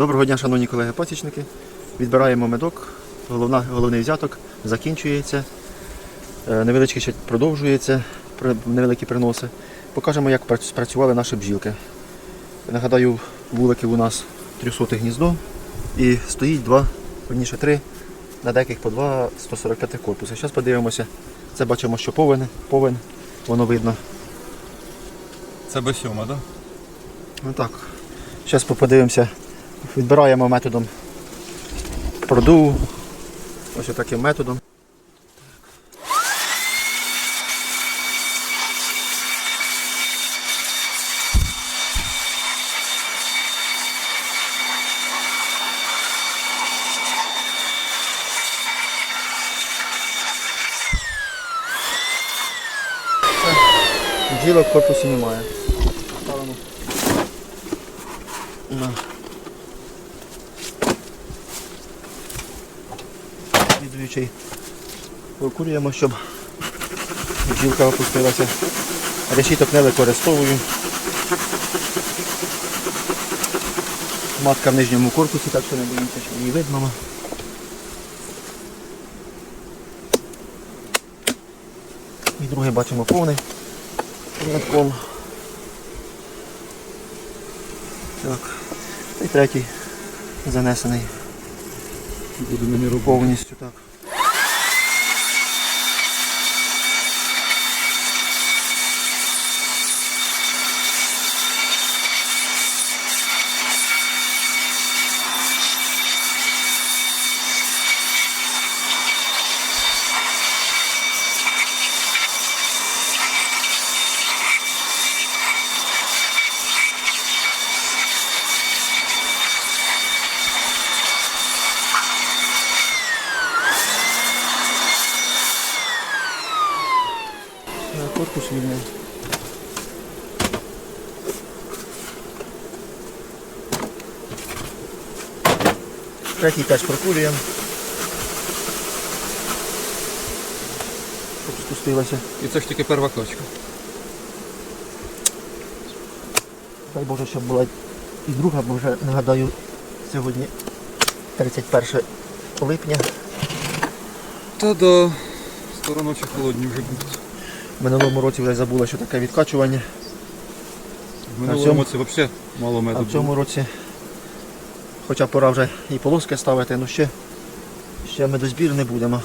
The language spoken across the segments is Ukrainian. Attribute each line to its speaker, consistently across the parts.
Speaker 1: Доброго дня, шановні колеги-пасічники. Відбираємо медок. Головна, головний взяток закінчується. Е, Невеличкий ще продовжується, невеликі приноси. Покажемо, як спрацювали наші бджілки. Нагадаю, вулики у нас трьохсоте гніздо і стоїть два, верніше три, на деяких по два 145 корпуси. Зараз подивимося. Це бачимо, що повен, повен, воно видно.
Speaker 2: Це Б7, так? Да?
Speaker 1: Ну так. Зараз подивимося. Відбираємо методом продуву. Ось таким методом. Ділок в корпусі немає. Ставимо на слідуючий прокурюємо, щоб бджілка опустилася. Решіток не використовую. Матка в нижньому корпусі, так що не боїмося, що її видно. І другий бачимо повний. Рядком. Так. І третій занесений
Speaker 2: Буде мені
Speaker 1: повністю так. Вільний. Третій теж прокурюємо. Щоб спустилося.
Speaker 2: І це ж тільки перша качка.
Speaker 1: Дай Боже, щоб була і друга, бо вже нагадаю, сьогодні 31 липня.
Speaker 2: Та да. Скоро ночі холодні вже будуть.
Speaker 1: В минулому році вже забула, що таке відкачування.
Speaker 2: В минулому
Speaker 1: цьому-
Speaker 2: році взагалі мало меду
Speaker 1: А в цьому році, хоча пора вже і полоски ставити, ну ще, ще медозбір не будемо.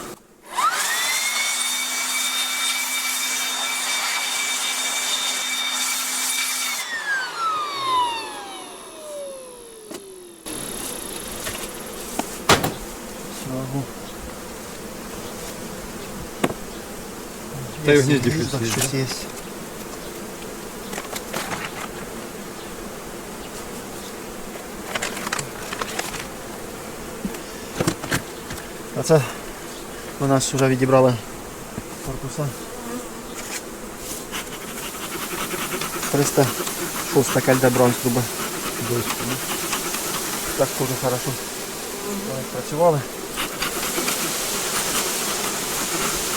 Speaker 1: Снагу.
Speaker 2: Та й в
Speaker 1: Є,
Speaker 2: гнізді
Speaker 1: є,
Speaker 2: щось
Speaker 1: так,
Speaker 2: є,
Speaker 1: щось
Speaker 2: да?
Speaker 1: є. А це у нас вже відібрали корпуса. 306 кальда бронструба. Так дуже хорошо. Вони працювали.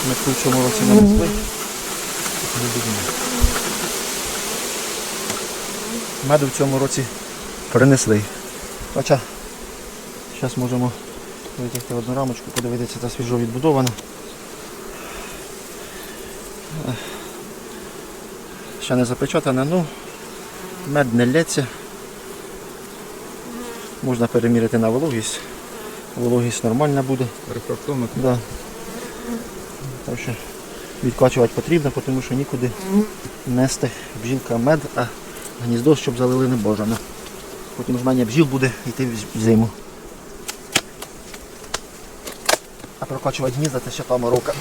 Speaker 1: Ми в цьому році нанесли. Меду в цьому році принесли. Хоча зараз можемо витягти одну рамочку, подивитися, це свіжо відбудовано. Ех. Ще не запечатане, ну мед не лється. Можна переміряти на вологість. Вологість нормальна буде.
Speaker 2: Рефрактометр.
Speaker 1: Да. Так що відкачувати потрібно, тому що нікуди нести бджілка мед, а гніздо, щоб залили не. Потім жмення бджіл буде йти в зиму. А прокачувати гнізда це ще та морока.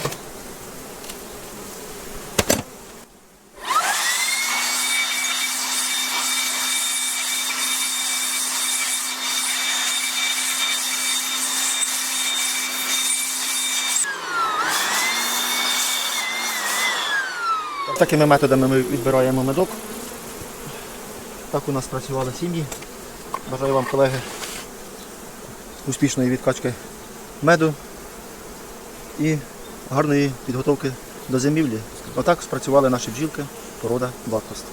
Speaker 1: Такими методами ми відбираємо медок. Так у нас працювали сім'ї. Бажаю вам, колеги, успішної відкачки меду і гарної підготовки до зимівлі. Отак спрацювали наші бджілки, порода Бакост.